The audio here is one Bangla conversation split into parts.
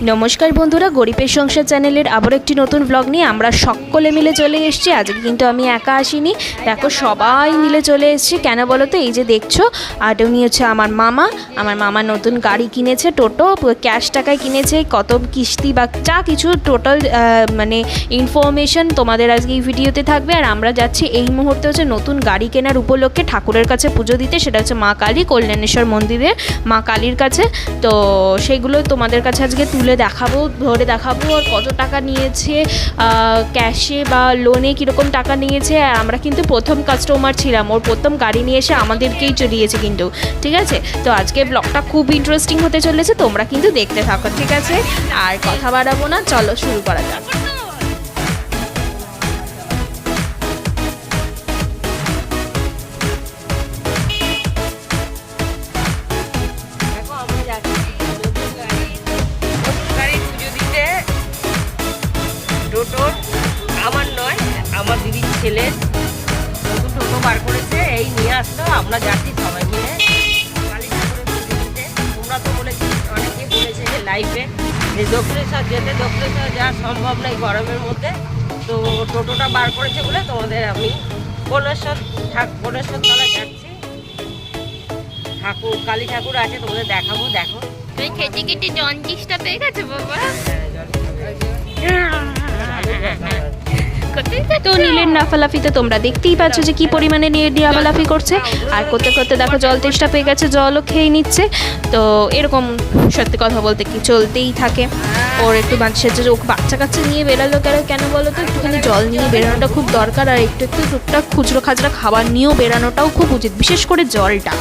নমস্কার বন্ধুরা, গরিবের সংসার চ্যানেলের আবার একটি নতুন ব্লগ নিয়ে আমরা সকলে মিলে চলে এসেছি। আজকে কিন্তু আমি একা আসিনি। দেখো, সবাই মিলে চলে এসেছি। কেন বলো তো, এই যে দেখছ, আর উনি হচ্ছে আমার মামা। আমার মামা নতুন গাড়ি কিনেছে, টোটো ক্যাশ টাকায় কিনেছে, কত কিস্তি বা যা কিছু টোটাল মানে ইনফরমেশন তোমাদের আজকে এই ভিডিওতে থাকবে। আর আমরা যাচ্ছি এই মুহূর্তে হচ্ছে নতুন গাড়ি কেনার উপলক্ষে ঠাকুরের কাছে পুজো দিতে। সেটা হচ্ছে মা কালী, কল্যাণেশ্বর মন্দিরে মা কালীর কাছে। তো সেগুলো তোমাদের কাছে আজকে তুলে দেখাবো, ধরে দেখাবো আর কত টাকা নিয়েছে ক্যাশে বা লোনে কীরকম টাকা নিয়েছে। আর আমরা কিন্তু প্রথম কাস্টমার ছিলাম, ওর প্রথম গাড়ি নিয়ে এসে আমাদেরকেই চড়িয়েছে কিন্তু, ঠিক আছে? তো আজকে ব্লগটা খুব ইন্টারেস্টিং হতে চলেছে, তোমরা কিন্তু দেখতে থাকো, ঠিক আছে? আর কথা বাড়াবো না, চলো শুরু করা যাক। আমার দিদির ছেলে নতুন টোটো বার করেছে এই নিয়ে আসলো আমরা যাচ্ছি সবাই মিলে। কালী ঠাকুরের পুজো দিতে তোমরা তো বলেছি অনেকে বলেছে যে লাইফে যে দক্ষিণেশ্বর যেতে দক্ষিণেশ্বর যাওয়া সম্ভব নয় গরমের মধ্যে। তো টোটোটা বার করেছে বলে তোমাদের আমি কোলেশ্বর ঠাকুর কোলেশ্বর তলা যাচ্ছি। ঠাকুর কালী ঠাকুর আছে তোমাদের দেখাবো দেখো। তুই খেতে খেতে জন্ডিসটা পেয়ে গেছে বাবা। তো নীলের নাফালাফিতে, তোমরা দেখতেই পাচ্ছ যে কি পরিমাণে নিয়ে লাফালাফি করছে। আর করতে করতে দেখো জল তেষ্টা পেয়ে গেছে, জলও খেয়ে নিচ্ছে। তো এরকম সত্যি কথা বলতে কি চলতেই থাকে। ওর একটু বাচ্চা যে ওকে বাচ্চা কাচ্চা নিয়ে বেরালো কেন কেন বলো তো? একটুখানি জল নিয়ে বেরানোটা খুব দরকার, আর একটু একটু টুকটাক খুচরো খাচরা খাবার নিয়েও বেরানোটাও খুব উচিত, বিশেষ করে জলটা।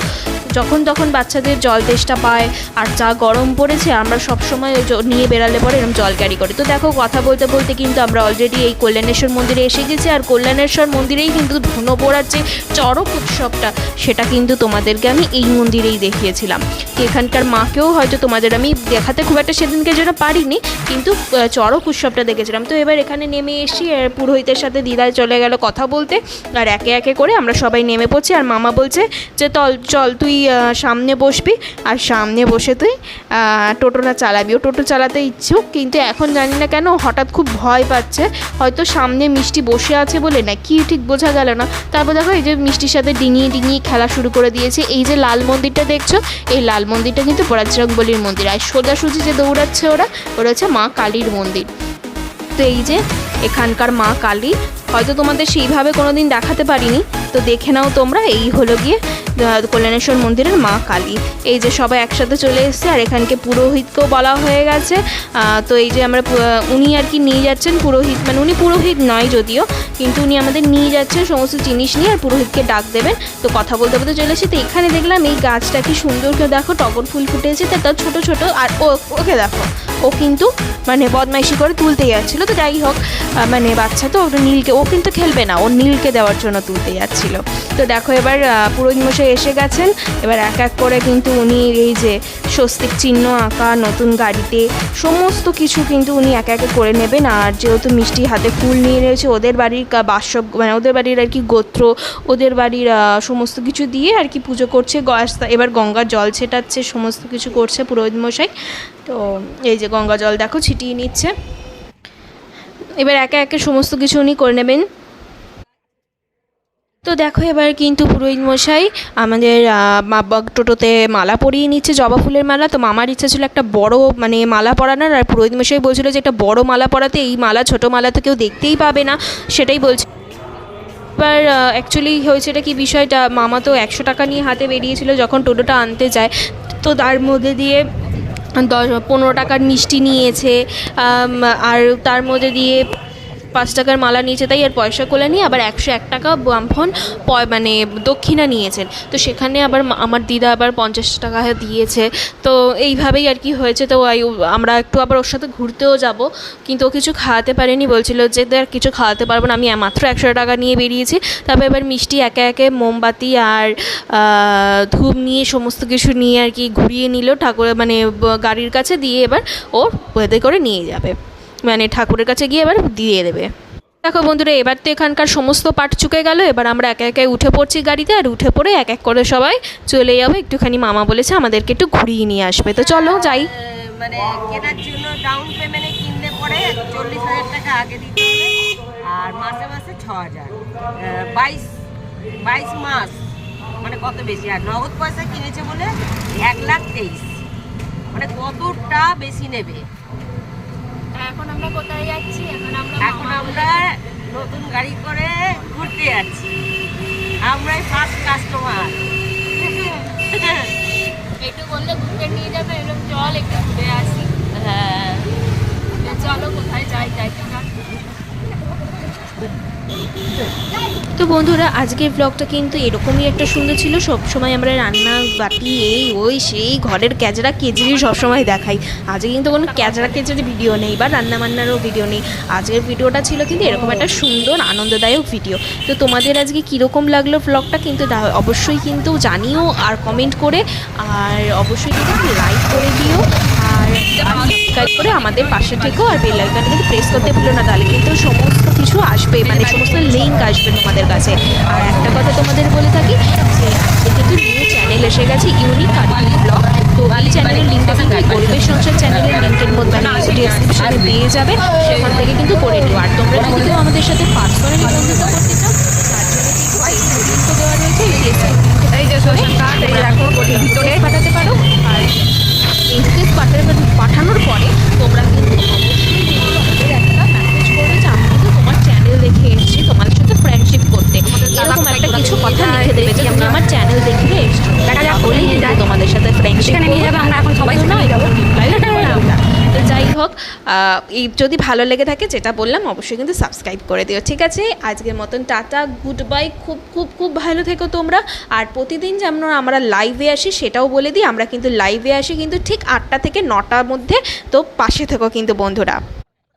যখন তখন বাচ্চাদের জল তেষ্টা পায় আর যা গরম পড়েছে, আমরা সবসময় নিয়ে বেরালে পরে এরকম জল ক্যারি করি। তো দেখো, কথা বলতে বলতে কিন্তু আমরা অলরেডি এই কল্যাণেশ্বর মন্দিরে এসে গেছি আর কল্যাণেশ্বর মন্দিরেই কিন্তু ধুনো পোড়ার যে চড়ক উৎসবটা, সেটা কিন্তু তোমাদেরকে আমি এই মন্দিরেই দেখিয়েছিলাম। এখানকার মাকেও হয়তো তোমাদের আমি দেখাতে খুব একটা সেদিনকে যেন পারিনি, কিন্তু চড়ক উৎসবটা দেখেছিলাম। তো এবার এখানে নেমে আর পুরোহিতের সাথে দিদায় চলে গেল কথা বলতে, আর একে একে করে আমরা সবাই নেমে পড়ছি। আর মামা বলছে যে, তল, চল, তুই সামনে বসবি আর সামনে বসে তুই টোটোটা চালাবি। ও টোটো চালাতে ইচ্ছুক, কিন্তু এখন জানি না কেন হঠাৎ খুব ভয় পাচ্ছে। হয়তো সামনে মিষ্টি বসে আছে বলে না কি ঠিক বোঝা গেল না। তারপর দেখো এই যে মিষ্টির সাথে ডিঙিয়ে ডিঙিয়ে খেলা শুরু করে দিয়েছে। এই যে লাল মন্দিরটা দেখছ, এই লাল মন্দিরটা কিন্তু বলির মন্দির। আর সোজাসুজি যে দৌড়াচ্ছে ওরা ওরা হচ্ছে মা কালীর মন্দির। তো এই যে এখানকার মা কালী হয়তো তোমাদের সেইভাবে কোনো দিন দেখাতে পারিনি। তো দেখে নাও তোমরা, এই হলো গিয়ে কল্যাণেশ্বর মন্দিরের মা কালী। এই যে সবাই একসাথে চলে এসেছে, আর এখানকে পুরোহিতকেও বলা হয়ে গেছে। তো এই যে আমরা উনি আর কি নিয়ে যাচ্ছেন পুরোহিত মানে উনি পুরোহিত নয় যদিও, কিন্তু উনি আমাদের নিয়ে যাচ্ছেন সমস্ত জিনিস নিয়ে, আর পুরোহিতকে ডাক দেবেন। তো কথা বলতে বলতে চলে তো এখানে দেখলাম এই গাছটা কি সুন্দর করে দেখো, টগর ফুল ফুটেছে, তো তার ছোটো ছোটো, আর ও, ওকে দেখো, ও কিন্তু মানে বদমাইশি করে তুলতে যাচ্ছিল তো যাই হোক মানে বাচ্চা তো নীলকে, ও কিন্তু খেলবে না। ও নীলকে দেওয়ার জন্য তুলতে যাচ্ছিল। তো দেখো এবার পুরোহিত মশাই এসে গেছেন। এবার এক এক করে কিন্তু উনি এই যে স্বস্তিক চিহ্ন আঁকা, নতুন গাড়িতে সমস্ত কিছু কিন্তু উনি একে একে করে নেবেন। আর যেহেতু মিষ্টি হাতে ফুল নিয়ে রয়েছে, ওদের বাড়ির বাসব মানে ওদের বাড়ির আর কি গোত্র, ওদের বাড়ির সমস্ত কিছু দিয়ে আর কি পুজো করছে। এবার গঙ্গার জল ছেটাচ্ছে, সমস্ত কিছু করছে পুরোহিত মশাই। তো এই যে গঙ্গা জল দেখো ছিটিয়ে নিচ্ছে। এবার একে একে সমস্ত কিছু উনি করে নেবেন। তো দেখো এবার কিন্তু পুরোহিত মশাই আমাদের মা- টোটোতে মালা পরিয়ে নিচ্ছে, জবা ফুলের মালা। তো মামার ইচ্ছা ছিল একটা বড় মানে মালা পরানোর, আর পুরোহিত মশাই বলছিল যে একটা বড় মালা পরাতে এই মালা ছোট মালা তো কেউ দেখতেই পাবে না, সেটাই বলছে। এবার অ্যাকচুয়ালি হয়েছে এটা কি বিষয়টা, মামা তো একশো টাকা নিয়ে হাতে বেরিয়েছিল যখন টোটোটা আনতে যায়। তো তার মধ্যে দিয়ে দশ পনেরো টাকার মিষ্টি নিয়েছে আর তার মধ্যে দিয়ে পাঁচ টাকার মালা নিয়েছে, তাই আর পয়সা কোলে নিয়ে আবার একশো এক টাকা প- মানে দক্ষিণা নিয়েছেন। তো সেখানে আবার আমার দিদা আবার পঞ্চাশ টাকা দিয়েছে। তো এইভাবেই আর কি হয়েছে। তো আমরা একটু আবার ওর সাথে ঘুরতেও যাব। কিন্তু ও কিছু খাওয়াতে পারেনি। বলছিল যে আর কিছু খাওয়াতে পারব না। আমি মাত্র একশো টাকা নিয়ে বেরিয়েছি। তারপর এবার মিষ্টি একে একে মোমবাতি আর ধূপ নিয়ে সমস্ত কিছু নিয়ে আর কি ঘুরিয়ে নিল ঠাকুর মানে গাড়ির কাছে দিয়ে এবার ও বেঁধে করে নিয়ে যাবে। মানে ঠাকুরের কাছে গিয়ে এবার দিয়ে দেবে। দেখো বন্ধুরা, এবার তো এখানকার সমস্ত পাট চুকে গেল। এবার আমরা একে একে উঠে পড়ছি গাড়িতে আর উঠে পড়ে এক এক করে সবাই চলে যাব। একটুখানি মামা বলেছে আমাদেরকে একটু ঘুরিয়ে নিয়ে আসবে। তো চলো যাই। মানে জন্য ডাউন কিনলে পরে চল্লিশ হাজার টাকা আগে দিতে হবে। আর মাসে মাসে ছ হাজার। বাইশ বাইশ মাস। মানে কত বেশি? আর নগদ পয়সা কিনেছে বলে এক লাখ তেইশ। মানে কতটা বেশি নেবে? আমরা কোথায় যাচ্ছি? এখন আমরা এখন আমরা নতুন গাড়ি করে ঘুরতে যাচ্ছি। আমরাই ফার্স্ট কাস্টমার একটু বললে ঘুরতে নিয়ে যাবে? এরকম চল একটু ঘুরে আসি হ্যাঁ চলো কোথায় যাই যাই না তো বন্ধুরা, আজকের ব্লগটা কিন্তু এরকমই একটা সুন্দর ছিল। সবসময় আমরা রান্না বাটি, এই, ওই, সেই, ঘরের ক্যাচড়া কেচড়ি সবসময় দেখাই। আজকে কিন্তু কোনো ক্যাচড়া কেচড়ি ভিডিও নেই বা রান্না বান্নারও ভিডিও নেই। আজকের ভিডিওটা ছিল কিন্তু এরকম একটা সুন্দর, আনন্দদায়ক ভিডিও তো তোমাদের আজকে কীরকম লাগল ব্লগটা কিন্তু অবশ্যই কিন্তু জানিও আর কমেন্ট করে। আর অবশ্যই কিন্তু লাইক করে দিও। সাবস্ক্রাইব করে আমাদের পাশে থেকেও আর বেল আইকনটা কিন্তু প্রেস করতে ভুলো না তাহলে কিন্তু সমস্ত কিছু আসবে মানে সমস্ত লিঙ্ক আসবে তোমাদের কাছে। আর একটা কথা তোমাদের বলে থাকি যে কিন্তু নিউ চ্যানেল এসে গেছে ইউনিক আর ব্লগ তো এই চ্যানেলের লিঙ্কটা কিন্তু এই গরিবের সংসার চ্যানেলের লিঙ্কের মধ্যে ডিসক্রিপশনে পেয়ে যাবে সেখান থেকে কিন্তু করে নিও। আর তোমরা কেউ আমাদের সাথে পার্সোনালি বন্ধুত্ব করতে চাও তার জন্য কিন্তু দেওয়া রয়েছে এই ভিতরে। পাঠাতে পারো। আর এসএস পাঠানোর পরে তোমরা কিন্তু অবশ্যই একটা মেসেজ করবে যে আমি কিন্তু তোমার চ্যানেল দেখে এসেছি, তোমাদের সাথে হোক এই যদি ভালো লেগে থাকে যেটা বললাম, অবশ্যই কিন্তু সাবস্ক্রাইব করে দিও, ঠিক আছে? আজকের মতন টাটা গুড বাই খুব খুব খুব ভালো থেকো তোমরা। আর প্রতিদিন যেমন আমরা লাইভে আসি, সেটাও বলে দিই, আমরা কিন্তু লাইভে আসি, কিন্তু ঠিক আটটা থেকে নটার মধ্যে তো পাশে থেকো কিন্তু বন্ধুরা।